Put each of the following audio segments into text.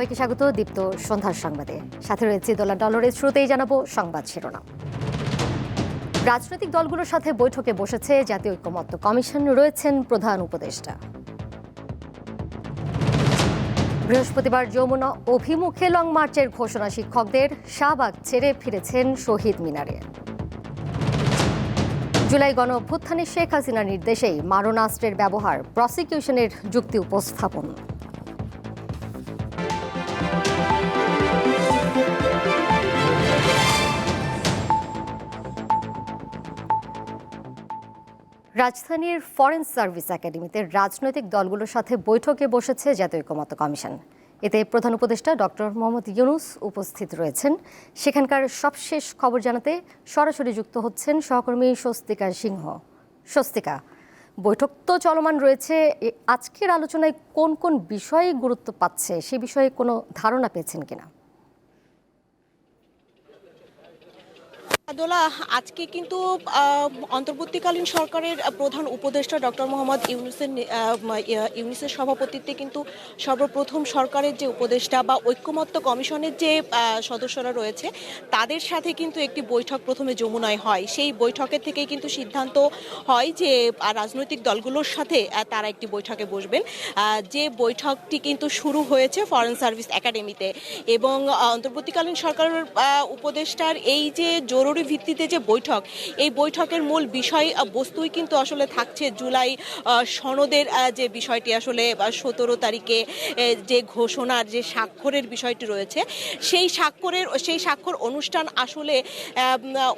সবাইকে স্বাগত, দীপ্ত সন্ধ্যার সংবাদে। সাথে রয়েছে দোলা ডলরের শুরুতেই জানাব সংবাদ শিরোনাম। রাজনৈতিক দলগুলোর সাথে বৈঠকে বসেছে জাতীয় ঐক্যমত্য কমিশন, রয়েছেন প্রধান উপদেষ্টা। বৃহস্পতিবার যমুনা অভিমুখে লং মার্চের ঘোষণা শিক্ষকদের, শাহবাগ ছেড়ে ফিরেছেন শহীদ মিনারে। জুলাই গণ অভ্যুত্থানে শেখ হাসিনার নির্দেশেই মারণাস্ত্রের ব্যবহার, প্রসিকিউশনের যুক্তি উপস্থাপন। রাজধানীর ফরেন সার্ভিস একাডেমিতে রাজনৈতিক দলগুলোর সাথে বৈঠকে বসেছে জাতীয় ঐক্যমত্য কমিশন। এতে প্রধান উপদেষ্টা ডক্টর মোহাম্মদ ইউনুস উপস্থিত রয়েছেন। সেখানকার সবশেষ খবর জানাতে সরাসরি যুক্ত হচ্ছেন সহকর্মী স্বস্তিকা সিংহ। স্বস্তিকা, বৈঠক তো চলমান রয়েছে। আজকের আলোচনায় কোন কোন বিষয়ে গুরুত্ব পাচ্ছে সে বিষয়ে কোনো ধারণা পেয়েছেন কিনা? দোলা আজকে কিন্তু অন্তর্বর্তীকালীন সরকারের প্রধান উপদেষ্টা ডক্টর মোহাম্মদ ইউনুসের ইউনুসের সভাপতিত্বে কিন্তু সর্বপ্রথম সরকারের যে উপদেষ্টা বা ঐক্যমত্য কমিশনের যে সদস্যরা রয়েছে, তাদের সাথে কিন্তু একটি বৈঠক প্রথমে যমুনায় হয়। সেই বৈঠকের থেকেই কিন্তু সিদ্ধান্ত হয় যে রাজনৈতিক দলগুলোর সাথে তারা একটি বৈঠকে বসবেন। যে বৈঠকটি কিন্তু শুরু হয়েছে ফরেন সার্ভিস একাডেমিতে এবং অন্তর্বর্তীকালীন সরকারের উপদেষ্টার এই যে জরুরি ভিত্তিতে যে বৈঠক, এই বৈঠকের মূল বিষয় বস্তুই কিন্তু আসলে থাকছে জুলাই সনদের যে বিষয়টি আসলে সতেরো তারিখে যে ঘোষণার যে স্বাক্ষরের বিষয়টি রয়েছে, সেই স্বাক্ষরের, সেই স্বাক্ষর অনুষ্ঠান আসলে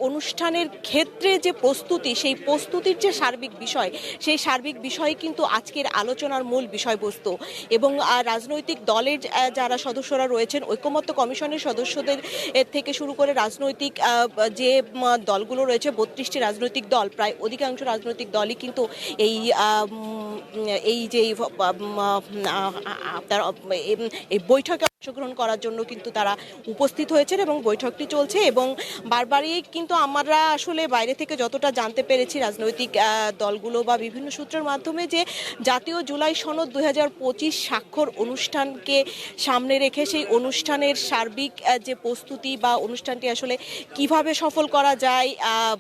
অনুষ্ঠানের ক্ষেত্রে যে প্রস্তুতি, সেই প্রস্তুতির যে সার্বিক বিষয়, সেই সার্বিক বিষয় কিন্তু আজকের আলোচনার মূল বিষয়বস্তু এবং রাজনৈতিক দলের যারা সদস্যরা রয়েছেন ঐক্যমত্য কমিশনের সদস্যদের থেকে শুরু করে রাজনৈতিক যে দলগুলো রয়েছে, বত্রিশটি রাজনৈতিক দল, প্রায় অধিকাংশ রাজনৈতিক দলই কিন্তু এই এই যে আপনার এই বৈঠকে অংশগ্রহণ করার জন্য কিন্তু তারা উপস্থিত হয়েছেন এবং বৈঠকটি চলছে এবং বারবারই কিন্তু আমরা আসলে বাইরে থেকে যতটা জানতে পেরেছি রাজনৈতিক দলগুলো বা বিভিন্ন সূত্রের মাধ্যমে যে জাতীয় জুলাই সনদ দু হাজার পঁচিশ স্বাক্ষর অনুষ্ঠানকে সামনে রেখে সেই অনুষ্ঠানের সার্বিক যে প্রস্তুতি বা অনুষ্ঠানটি আসলে কীভাবে সফল করা যায়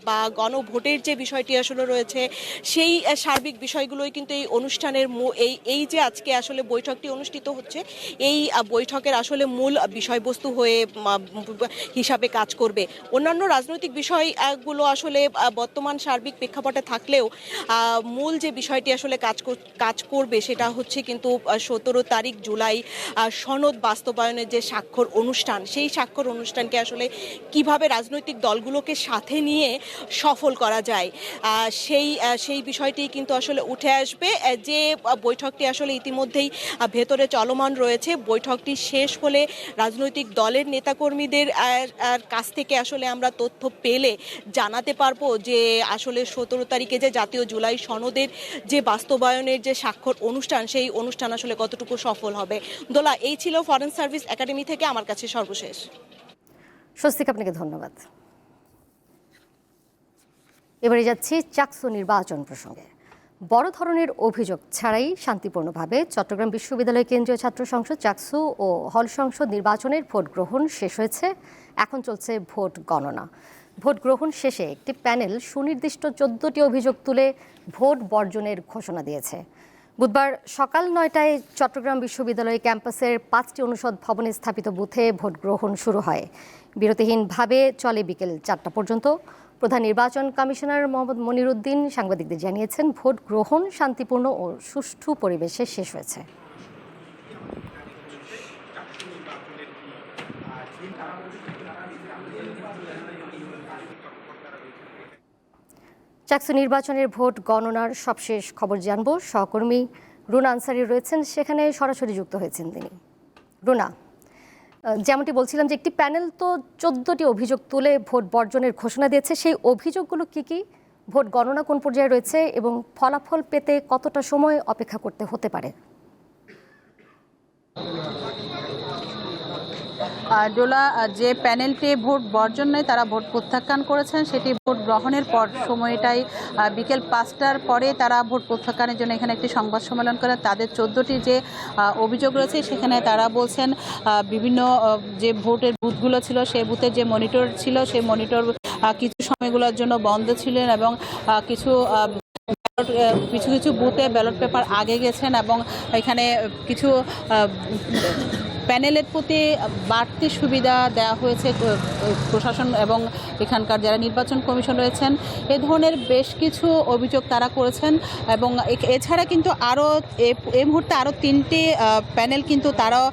বা গণভোটের যে বিষয়টি আসলে রয়েছে সেই সার্বিক বিষয়গুলোই কিন্তু এই অনুষ্ঠানের এই এই যে আজকে আসলে বৈঠকটি অনুষ্ঠিত হচ্ছে এই আহ, বৈঠকের আসলে মূল বিষয়বস্তু হয়ে হিসাবে কাজ করবে। অন্যান্য রাজনৈতিক বিষয়গুলো আসলে বর্তমান সার্বিক প্রেক্ষাপটে থাকলেও মূল যে বিষয়টি আসলে কাজ কাজ করবে সেটা হচ্ছে কিন্তু সতেরো তারিখ জুলাই সনদ বাস্তবায়নের যে স্বাক্ষর অনুষ্ঠান, সেই স্বাক্ষর অনুষ্ঠানকে আসলে কীভাবে রাজনৈতিক দলগুলোকে সাথে নিয়ে সফল করা যায় সেই সেই বিষয়টি কিন্তু আসলে উঠে আসবে। যে বৈঠকটি আসলে ইতিমধ্যেই ভেতরে চলমান রয়েছে, বৈঠকটি শেষ হলে রাজনৈতিক দলের নেতাকর্মীদের কাছ থেকে আসলে আমরা তথ্য পেলে জানাতে পারব যে আসলে সতেরো তারিখে যে জাতীয় জুলাই সনদের যে বাস্তবায়নের যে স্বাক্ষর অনুষ্ঠান, সেই অনুষ্ঠান আসলে কতটুকু সফল হবে? দোলা, এই ছিল ফরেন সার্ভিস একাডেমি থেকে আমার কাছে সর্বশেষ। স্বস্তিক, আপনাকে ধন্যবাদ। এবারে যাচ্ছি চাকসু নির্বাচন প্রসঙ্গে। বড় ধরনের অভিযোগ ছাড়াই শান্তিপূর্ণভাবে চট্টগ্রাম বিশ্ববিদ্যালয় কেন্দ্রীয় ছাত্র সংসদ চাকসু ও হল সংসদ নির্বাচনের ভোট গ্রহণ শেষ হয়েছে। এখন চলছে ভোট গণনা। ভোট গ্রহণ শেষে একটি প্যানেল সুনির্দিষ্ট চোদ্দটি অভিযোগ তুলে ভোট বর্জনের ঘোষণা দিয়েছে। বুধবার সকাল নয়টায় চট্টগ্রাম বিশ্ববিদ্যালয় ক্যাম্পাসের পাঁচটি অনুষদ ভবনে স্থাপিত বুথে ভোট গ্রহণ শুরু হয়। বিরতিহীনভাবে চলে বিকেল চারটা পর্যন্ত। প্রধান নির্বাচন কমিশনার মোহাম্মদ মনিরুদ্দিন সাংবাদিকদের জানিয়েছেন, ভোট গ্রহণ শান্তিপূর্ণ ও সুষ্ঠু পরিবেশে শেষ হয়েছে। চাকসু নির্বাচনের ভোট গণনার সবশেষ খবর জানব। সহকর্মী রুনা আনসারি রয়েছেন, সেখানে সরাসরি যুক্ত হয়েছেন তিনি। রুনা যেমনটি বলছিলাম যে একটি প্যানেল তো চোদ্দটি অভিযোগ তুলে ভোট বর্জনের ঘোষণা দিয়েছে। সেই অভিযোগগুলো কি কি? ভোট গণনা কোন পর্যায়ে রয়েছে এবং ফলাফল পেতে কতটা সময় অপেক্ষা করতে হতে পারে? ডোলা যে প্যানেলটি ভোট বর্জনে তারা ভোট প্রত্যাখ্যান করেছেন, সেটি ভোট গ্রহণের পর সময়টাই বিকেল পাঁচটার পরে তারা ভোট প্রত্যাখ্যানের জন্য এখানে একটি সংবাদ সম্মেলন করে তাদের চোদ্দোটি যে অভিযোগ রয়েছে, সেখানে তারা বলছেন বিভিন্ন যে ভোটের বুথগুলো ছিল সেই বুথের যে মনিটর ছিল সেই মনিটর কিছু সময়গুলোর জন্য বন্ধ ছিলেন এবং কিছু কিছু কিছু বুথে ব্যালট পেপার আগে গেছেন এবং এখানে কিছু প্যানেলের প্রতি বাড়তি সুবিধা দেওয়া হয়েছে প্রশাসন এবং এখানকার যারা নির্বাচন কমিশন রয়েছেন, এ ধরনের বেশ কিছু অভিযোগ তারা করেছেন এবং এছাড়া কিন্তু আরও, এ মুহূর্তে আরও তিনটি প্যানেল কিন্তু তারাও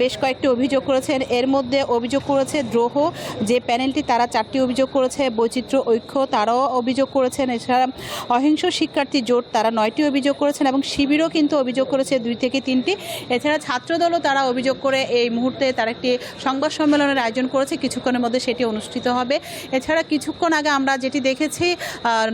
বেশ কয়েকটি অভিযোগ করেছেন। এর মধ্যে অভিযোগ করেছে দ্রোহ, যে প্যানেলটি তারা চারটি অভিযোগ করেছে, বৈচিত্র্য, ঐক্য তারাও অভিযোগ করেছেন। এছাড়া অহিংস শিক্ষার্থী জোট তারা নয়টি অভিযোগ করেছেন এবং শিবিরও কিন্তু অভিযোগ করেছে দুই থেকে তিনটি। এছাড়া ছাত্রদলও তারা অভিযোগ করে এই মুহূর্তে তারা একটি সংবাদ সম্মেলনের আয়োজন করেছে। কিছুক্ষণের মধ্যে সেটি অনুষ্ঠিত হবে। এছাড়া কিছুক্ষণ আগে আমরা যেটি দেখেছি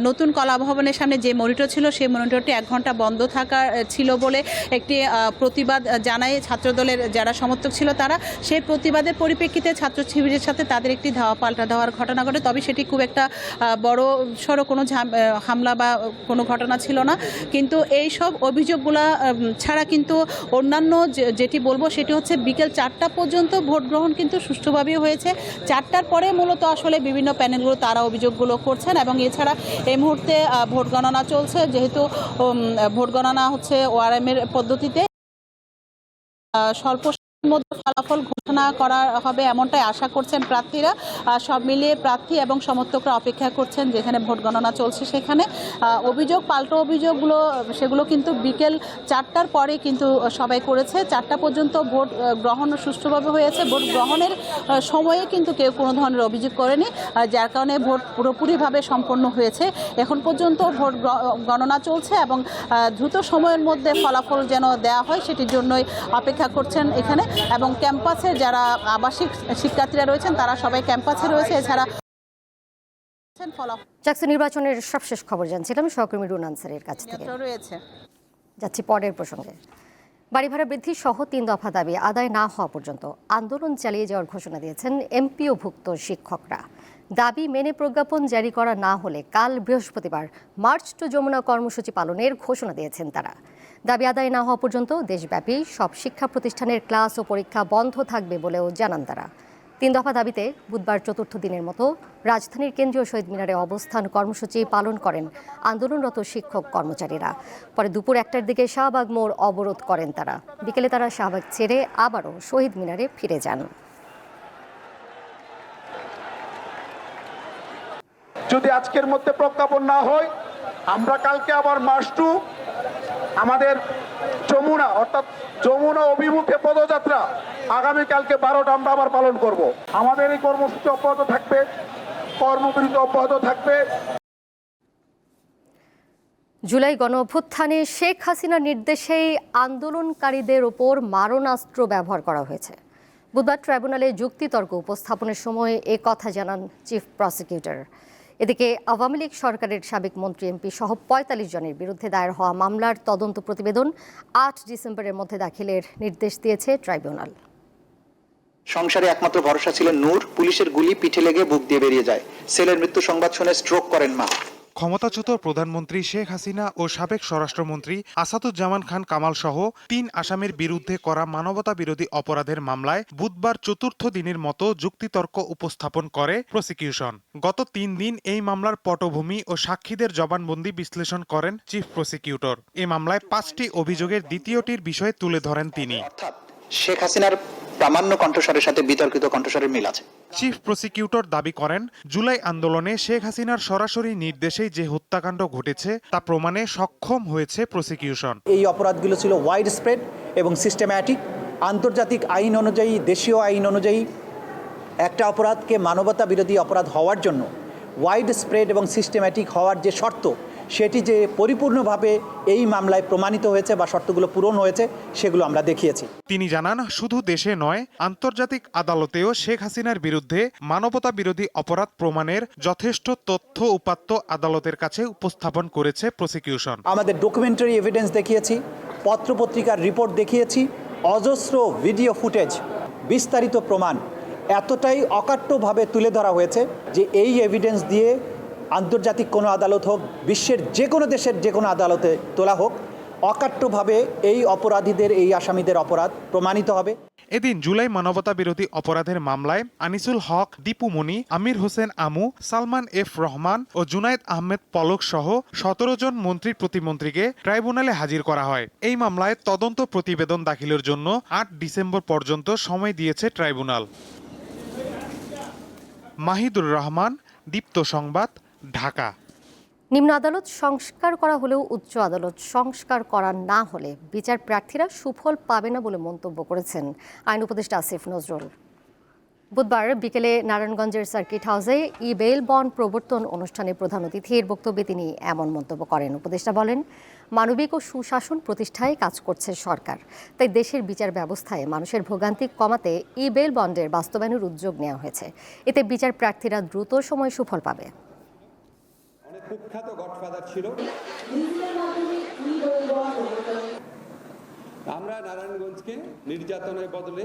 নতুন কলা ভবনের সামনে যে মনিটর ছিল, সেই মনিটরটি এক ঘণ্টা বন্ধ থাকা ছিল বলে একটি প্রতিবাদ জানায় ছাত্রদলের যারা সমর্থক ছিল তারা। সেই প্রতিবাদের পরিপ্রেক্ষিতে ছাত্র শিবিরের সাথে তাদের একটি ধাওয়া পাল্টা দেওয়ার ঘটনা ঘটে। তবে সেটি খুব একটা বড় সড়ো কোনো হামলা বা কোনো ঘটনা ছিল না। কিন্তু এই সব অভিযোগগুলা ছাড়া কিন্তু অন্যান্য যেটি বলব সেটি হচ্ছে বিকেল চারটা পর্যন্ত ভোট গ্রহণ কিন্তু সুষ্ঠুভাবেই হয়েছে। চারটার পরে মূলত আসলে বিভিন্ন প্যানেলগুলো তারা অভিযোগগুলো করছেন এবং এছাড়া এই মুহূর্তে ভোট গণনা চলছে। যেহেতু ভোট গণনা হচ্ছে ওআরএমের পদ্ধতিতে স্বল্প মধ্যে ফলাফল ঘোষণা করা হবে এমনটাই আশা করছেন প্রার্থীরা। সব মিলিয়ে প্রার্থী এবং সমর্থকরা অপেক্ষা করছেন যেখানে ভোট গণনা চলছে সেখানে। অভিযোগ, পাল্টো অভিযোগগুলো, সেগুলো কিন্তু বিকেল চারটার পরে কিন্তু সবাই করেছে। চারটা পর্যন্ত ভোট গ্রহণ সুষ্ঠুভাবে হয়েছে। ভোট গ্রহণের সময়ে কিন্তু কেউ কোনো ধরনের অভিযোগ করেনি যার কারণে ভোট পুরোপুরিভাবে সম্পন্ন হয়েছে। এখন পর্যন্ত ভোট গণনা চলছে এবং দ্রুত সময়ের মধ্যে ফলাফল যেন দেওয়া হয় সেটির জন্যই অপেক্ষা করছেন এখানে। এবং ক্যাম্পাসে যারা আবাসিক শিক্ষার্থীরা রয়েছেন তারা সবাই ক্যাম্পাসে রয়েছে। এছাড়া চাকসু নির্বাচনের সবশেষ খবর জানছিলাম সহকর্মী রুন আনসারের কাছ থেকে। রয়েছে। যাচ্ছি পরের প্রসঙ্গে। বাড়ি ভাড়া বৃদ্ধি সহ তিন দফা দাবি আদায় না হওয়া পর্যন্ত আন্দোলন চালিয়ে যাওয়ার ঘোষণা দিয়েছেন এমপিওভুক্ত শিক্ষকরা। দাবি মেনে প্রজ্ঞাপন জারি করা না হলে কাল বৃহস্পতিবার মার্চ টু যমুনা কর্মসূচি পালনের ঘোষণা দিয়েছেন তারা। দাবি আদায় না হওয়া পর্যন্ত দেশব্যাপী সব শিক্ষা প্রতিষ্ঠানের ক্লাস ও পরীক্ষা বন্ধ থাকবে বলেও জানান তারা। তিন দফা দাবিতে বুধবার চতুর্থ দিনের মতো রাজধানীর কেন্দ্রীয় শহীদ মিনারে অবস্থান কর্মসূচি পালন করেন আন্দোলনরত শিক্ষক কর্মচারীরা। পরে দুপুর একটার দিকে শাহবাগ মোড় অবরোধ করেন তারা। বিকেলে তারা শাহবাগ ছেড়ে আবারও শহীদ মিনারে ফিরে যান। যদি আজকের মধ্যে প্রজ্ঞাপন না হয়, আমরা কালকে আবার মাস টু আমাদের যমুনা, অর্থাৎ যমুনা অভিমুখে পদযাত্রা আগামীকালকে বারোটা আমরা আবার পালন করব। আমাদের এই কর্মসূচি অব্যাহত থাকবে, কর্মবিরতি অব্যাহত থাকবে। জুলাই গণ অভ্যুত্থানে শেখ হাসিনার নির্দেশেই আন্দোলনকারীদের ওপর মারণাস্ত্র ব্যবহার করা হয়েছে। বুধবার ট্রাইব্যুনালে যুক্তিতর্ক উপস্থাপনের সময় এ কথা জানান চিফ প্রসিকিউটর। এদিকে আওয়ামী লীগ সরকারের সাবেক মন্ত্রী এমপি সহ পঁয়তাল্লিশ জনের বিরুদ্ধে দায়ের হওয়া মামলার তদন্ত প্রতিবেদন আট ডিসেম্বরের মধ্যে দাখিলের নির্দেশ দিয়েছে ট্রাইব্যুনাল। সংসারে একমাত্র ভরসা ছিলেন নূর, পুলিশের গুলি পিঠে লেগে বুক দিয়ে বেরিয়ে যায়। ছেলের মৃত্যু সংবাদ শুনে স্ট্রোক করেন মা। ক্ষমতাচ্যুত প্রধানমন্ত্রী শেখ হাসিনা ও সাবেক স্বরাষ্ট্রমন্ত্রী আসাদুজ্জামান খান কামাল সহ তিন আসামির বিরুদ্ধে করা মানবতা বিরোধী অপরাধের মামলায় বুধবার চতুর্থ দিনের মতো যুক্তিতর্ক উপস্থাপন করে প্রসিকিউশন। গত তিন দিন এই মামলার পটভূমি ও সাক্ষীদের জবানবন্দি বিশ্লেষণ করেন চিফ প্রসিকিউটর। এ মামলায় পাঁচটি অভিযোগের দ্বিতীয়টির বিষয়ে তুলে ধরেন তিনি। শেখ হাসিনার প্রামাণ্য কণ্ঠস্বরের সাথে বিতর্কিত কণ্ঠস্বরের মিল আছে। চিফ প্রসিকিউটর দাবি করেন জুলাই আন্দোলনে শেখ হাসিনার সরাসরি নির্দেশেই যে হত্যাকাণ্ড ঘটেছে তা প্রমাণে সক্ষম হয়েছে প্রসিকিউশন এই অপরাধগুলো ছিল ওয়াইড স্প্রেড এবং সিস্টেম্যাটিক আন্তর্জাতিক আইন অনুযায়ী দেশীয় আইন অনুযায়ী একটা অপরাধকে মানবতা বিরোধী অপরাধ হওয়ার জন্য ওয়াইড স্প্রেড এবং সিস্টেম্যাটিক হওয়ার যে শর্ত সেটি যে পরিপূর্ণভাবে এই মামলায় প্রমাণিত হয়েছে বা শর্তগুলো পূরণ হয়েছে সেগুলো আমরা দেখিয়েছি। তিনি জানান শুধু দেশে নয় আন্তর্জাতিক আদালতেও শেখ হাসিনার বিরুদ্ধে মানবতা বিরোধী অপরাধ প্রমাণের যথেষ্ট তথ্য উপাত্ত আদালতের কাছে উপস্থাপন করেছে প্রসিকিউশন আমাদের ডকুমেন্টারি এভিডেন্স দেখিয়েছি পত্রপত্রিকার রিপোর্ট দেখিয়েছি অজস্র ভিডিও ফুটেজ বিস্তারিত প্রমাণ এতটাই অকাট্যভাবে তুলে ধরা হয়েছে যে এই এভিডেন্স দিয়ে আন্তর্জাতিক কোনো আদালত হোক, বিশ্বের যে কোনো দেশের যে কোনো আদালতে তোলা হোক, অকাট্যভাবে এই অপরাধীদের, এই আসামিদের অপরাধ প্রমাণিত হবে। এদিন জুলাই মানবতা বিরোধী অপরাধের মামলায় আনিসুল হক, দীপু মনি, আমির হোসেন আমু, সালমান এফ রহমান ও জুনায়েদ আহমেদ পলক সহ সতেরো জন মন্ত্রী প্রতিমন্ত্রীকে ট্রাইব্যুনালে হাজির করা হয়। এই মামলায় তদন্ত প্রতিবেদন দাখিলের জন্য আট ডিসেম্বর পর্যন্ত সময় দিয়েছে ট্রাইব্যুনাল। মাহিদুর রহমান, দীপ্ত সংবাদ ঢাকা। নিম্ন আদালত সংস্কার করা হলেও উচ্চ আদালত সংস্কার করা না হলে বিচার প্রার্থীরা সুফল পাবে না বলে মন্তব্য করেছেন আইন উপদেষ্টা আসিফ নজরুল। বুধবার বিকেলে নারায়ণগঞ্জের সার্কিট হাউসে ই বেল বন্ড প্রবর্তন অনুষ্ঠানে প্রধান অতিথির বক্তব্যে তিনি এমন মন্তব্য করেন। উপদেষ্টা বলেন, মানবিক ও সুশাসন প্রতিষ্ঠায় কাজ করছে সরকার, তাই দেশের বিচার ব্যবস্থায় মানুষের ভোগান্তি কমাতে ই বেল বন্ডের বাস্তবায়নের উদ্যোগ নেওয়া হয়েছে। এতে বিচার প্রার্থীরা দ্রুত সময় সুফল পাবে। কুখ্যাত গডফাদার ছিল। আমরা নারায়ণগঞ্জকে নির্যাতনের বদলে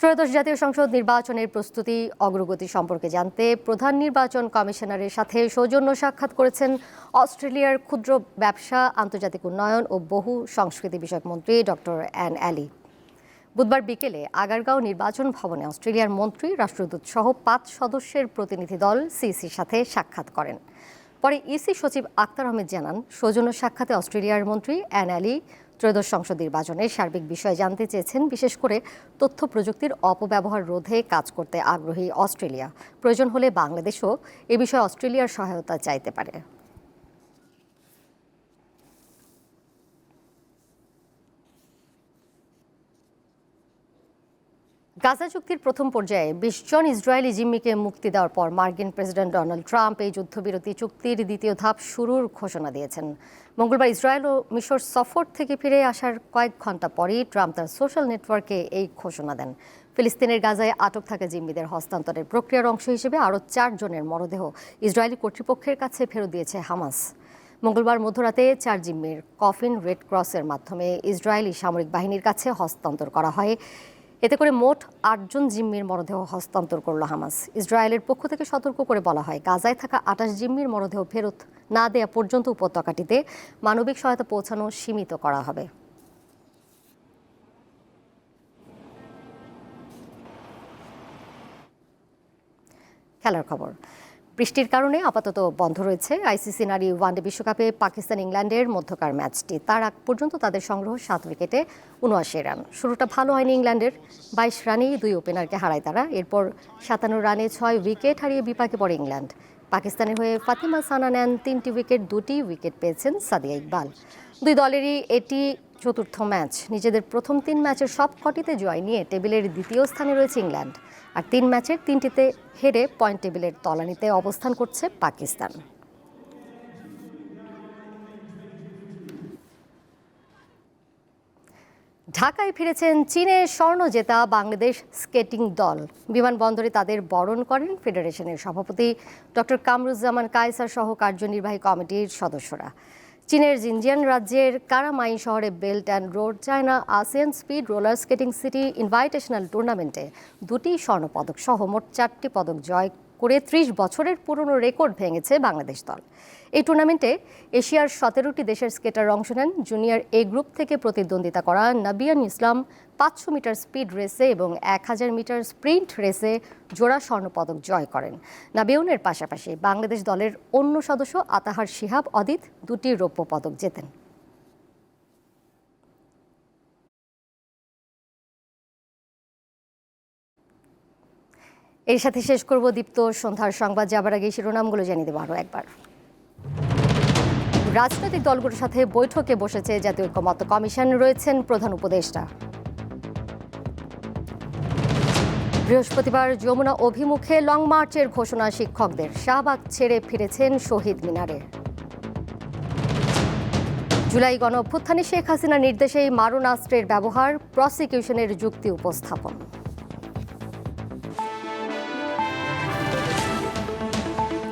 ত্রয়োদশ জাতীয় সংসদ নির্বাচনের প্রস্তুতি অগ্রগতি সম্পর্কে জানতে প্রধান নির্বাচন কমিশনারের সাথে সৌজন্য সাক্ষাৎ করেছেন অস্ট্রেলিয়ার ক্ষুদ্র ব্যবসা আন্তর্জাতিক উন্নয়ন ও বহু সংস্কৃতি বিষয়ক মন্ত্রী ডক্টর অ্যান অ্যালি। বুধবার বিকেলে আগারগাঁও নির্বাচন ভবনে অস্ট্রেলিয়ার মন্ত্রী, রাষ্ট্রদূত সহ পাঁচ সদস্যের প্রতিনিধি দল সিইসির সাথে সাক্ষাৎ করেন। পরে ইসি সচিব আক্তার আহমেদ জানান, সৌজন্য সাক্ষাতে অস্ট্রেলিয়ার মন্ত্রী অ্যান অ্যালি ত্রয়োদশ সংসদ নির্বাচনের সার্বিক বিষয়ে জানতে চেয়েছেন, বিশেষ করে তথ্য প্রযুক্তির অপব্যবহার রোধে কাজ করতে আগ্রহী অস্ট্রেলিয়া। প্রয়োজন হলে বাংলাদেশও এ বিষয়ে অস্ট্রেলিয়ার সহায়তা চাইতে পারে। গাজা চুক্তির প্রথম পর্যায়ে বিশ জন ইসরায়েলি জিম্মিকে মুক্তি দেওয়ার পর মার্কিন প্রেসিডেন্ট ডোনাল্ড ট্রাম্প এই যুদ্ধবিরতি চুক্তির দ্বিতীয় ধাপ শুরুর ঘোষণা দিয়েছেন। মঙ্গলবার ইসরায়েল ও মিশর সফর থেকে ফিরে আসার কয়েক ঘণ্টা পরই ট্রাম্প তার সোশ্যাল নেটওয়ার্কে এই ঘোষণা দেন। ফিলিস্তিনের গাজায় আটক থাকা জিম্মিদের হস্তান্তরের প্রক্রিয়ার অংশ হিসেবে আরও চারজনের মরদেহ ইসরায়েলি কর্তৃপক্ষের কাছে ফেরত দিয়েছে হামাস। মঙ্গলবার মধ্যরাতে চার জিম্মির কফিন রেড ক্রসের মাধ্যমে ইসরায়েলি সামরিক বাহিনীর কাছে হস্তান্তর করা হয়। এতে করে মোট আটজন জিম্মির মরদেহ হস্তান্তর করল হামাস। ইসরায়েলের পক্ষ থেকে সতর্ক করে বলা হয়, গাজায় থাকা আটাশ জিম্মির মরদেহ ফেরত না দেয়া পর্যন্ত উপত্যকাটিতে মানবিক সহায়তা পৌঁছানো সীমিত করা হবে। খেলার খবর। বৃষ্টির কারণে আপাতত বন্ধ রয়েছে। আইসিসি নারী ওয়ানডে বিশ্বকাপে পাকিস্তান ইংল্যান্ডের মধ্যকার ম্যাচটি। তার আগ পর্যন্ত তাদের সংগ্রহ সাত উইকেটে উনআশি রান। শুরুটা ভালো হয়নি ইংল্যান্ডের। বাইশ রানেই দুই ওপেনারকে হারায় তারা। এরপর সাতান্ন রানে ছয় উইকেট হারিয়ে বিপাকে পড়ে ইংল্যান্ড। পাকিস্তানের হয়ে ফাতিমা সানা নেন তিনটি উইকেট, দুটি উইকেট পেয়েছেন সাদিয়া ইকবাল। দুই দলেরই এটি চতুর্থ ম্যাচ। নিজেদের প্রথম তিন ম্যাচের সব কটিতে জয় নিয়ে টেবিলের দ্বিতীয় স্থানে রয়েছে ইংল্যান্ড। আর তিন ম্যাচের তিনটিতে হেরে পয়েন্ট টেবিলের তলানিতে অবস্থান করছে পাকিস্তান। ঢাকায় ফিরেছেন চীনের স্বর্ণ জেতা বাংলাদেশ স্কেটিং দল। বিমানবন্দরে তাদের বরণ করেন ফেডারেশনের সভাপতি ডক্টর কামরুজ্জামান কায়সার সহ কার্যনির্বাহী কমিটির সদস্যরা। চীনের জিনজিয়ান রাজ্যের কারামাই শহরে belt and road, China ASEAN speed roller skating city invitational টুর্নামেন্টে দুটি স্বর্ণপদক সহ মোট চারটি পদক জয় করে ত্রিশ বছরের পুরনো রেকর্ড ভেঙেছে বাংলাদেশ দল। এই টুর্নামেন্টে এশিয়ার সতেরোটি দেশের স্কেটার অংশ নেন। জুনিয়র এ গ্রুপ থেকে প্রতিদ্বন্দ্বিতা করা নাবিয়ান ইসলাম পাঁচশো মিটার স্পিড রেসে এবং এক হাজার মিটার স্প্রিন্ট রেসে জোড়া স্বর্ণপদক জয় করেন। নাবিয়নের পাশাপাশি বাংলাদেশ দলের অন্য সদস্য আতাহার শিহাব অদিত দুটি রৌপ্য পদক জেতেন। এর সাথে শেষ করব দীপ্ত সন্ধ্যার সংবাদ। যাবার আগে শিরোনামগুলো জানিয়ে দেবো আরও একবার। রাজনৈতিক দলগুলোর সাথে বৈঠকে বসেছে জাতীয় ঐক্যমত্য কমিশন, রয়েছেন প্রধান উপদেষ্টা। বৃহস্পতিবার যমুনা অভিমুখে লং মার্চের ঘোষণা শিক্ষকদের। শাহবাগ ছেড়ে ফিরেছেন শহীদ মিনারে। জুলাই গণ অভ্যুত্থানে শেখ হাসিনার নির্দেশেই মারণাস্ত্রের ব্যবহার, প্রসিকিউশনের যুক্তি উপস্থাপন।